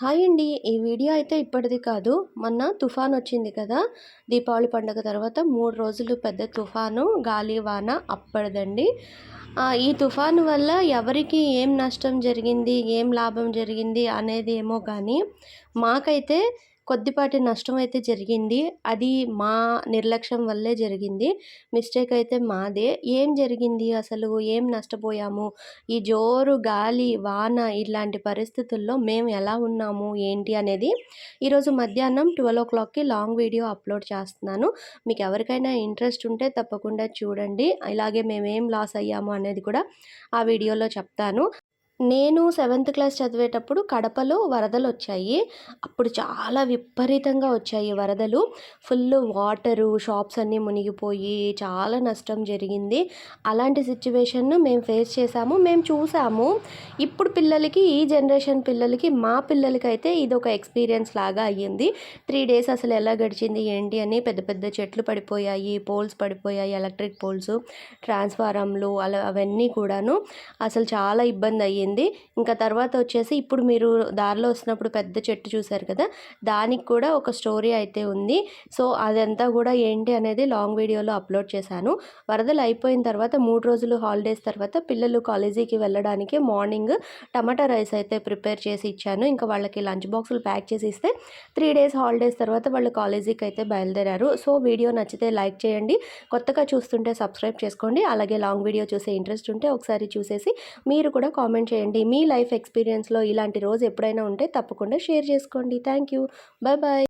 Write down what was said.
Hi అండి. ఈ video అయితే ఇప్పటిది కాదు. మొన్న తుఫాన్ వచ్చింది కదా. దీపావళి పండుగ తర్వాత మూడు రోజులు పెద్ద తుఫాను గాలి వాన అప్పటిదండి. ఈ తుఫాను వల్ల ఎవరికి ఏం నష్టం జరిగింది ఏం లాభం జరిగింది అనేది ఏమో కానీ మాకైతే కొద్దిపాటి నష్టం అయితే జరిగింది. అది మా నిర్లక్ష్యం వల్లే జరిగింది. మిస్టేక్ అయితే మాదే. ఏం జరిగింది అసలు? ఏం నష్టపోయాము? ఈ జోరు గాలి వాన ఇలాంటి పరిస్థితుల్లో మేము ఎలా ఉన్నాము? ఏంటి అనేది ఈరోజు మధ్యాహ్నం ట్వెల్వ్ ఓ క్లాక్కి లాంగ్ వీడియో అప్లోడ్ చేస్తున్నాను. మీకు ఎవరికైనా ఇంట్రెస్ట్ ఉంటే తప్పకుండా చూడండి. ఇలాగే మేమేం లాస్ అయ్యాము అనేది కూడా ఆ వీడియోలో చెప్తాను. నేను సెవెంత్ క్లాస్ చదివేటప్పుడు కడపలో వరదలు వచ్చాయి. అప్పుడు చాలా విపరీతంగా వచ్చాయి వరదలు. ఫుల్ వాటరు షాప్స్ అన్నీ మునిగిపోయి చాలా నష్టం జరిగింది. అలాంటి సిచ్యువేషన్ను మేము ఫేస్ చేసాము మేము చూసాము ఇప్పుడు పిల్లలకి ఈ జనరేషన్ పిల్లలకి మా పిల్లలకి అయితే ఇది ఒక ఎక్స్పీరియన్స్ లాగా అయ్యింది. త్రీ డేస్ అసలు ఎలా గడిచింది ఏంటి అని పెద్ద పెద్ద చెట్లు పడిపోయాయి పోల్స్ పడిపోయాయి ఎలక్ట్రిక్ పోల్స్ ట్రాన్స్ఫారంలు అలా అవన్నీ కూడాను. అసలు చాలా ఇబ్బంది అయ్యింది. అయింది ఇంకా తర్వాత వచ్చేసి ఇప్పుడు మీరు దారిలో వస్తున్నప్పుడు పెద్ద చెట్టు చూసారు కదా దానికి కూడా ఒక స్టోరీ అయితే ఉంది. సో అదంతా కూడా ఏంటి అనేది లాంగ్ వీడియోలో అప్లోడ్ చేశాను. వరదలు అయిపోయిన తర్వాత మూడు రోజులు హాలిడేస్ తర్వాత పిల్లలు కాలేజీకి వెళ్ళడానికి మార్నింగ్ టమాటా రైస్ అయితే ప్రిపేర్ చేసి ఇచ్చాను. ఇంకా వాళ్ళకి లంచ్ బాక్సులు ప్యాక్ చేసి ఇస్తే త్రీ డేస్ హాలిడేస్ తర్వాత వాళ్ళు కాలేజీకి అయితే బయలుదేరారు. సో వీడియో నచ్చితే లైక్ చేయండి. కొత్తగా చూస్తుంటే సబ్స్క్రైబ్ చేసుకోండి. అలాగే లాంగ్ వీడియో చూసే ఇంట్రెస్ట్ ఉంటే ఒకసారి చూసేసి మీరు కూడా కామెంట్ చేయండి. చేయండి. మీ లైఫ్ ఎక్స్పీరియన్స్లో ఇలాంటి రోజు ఎప్పుడైనా ఉంటే తప్పకుండా షేర్ చేసుకోండి. Thank you bye bye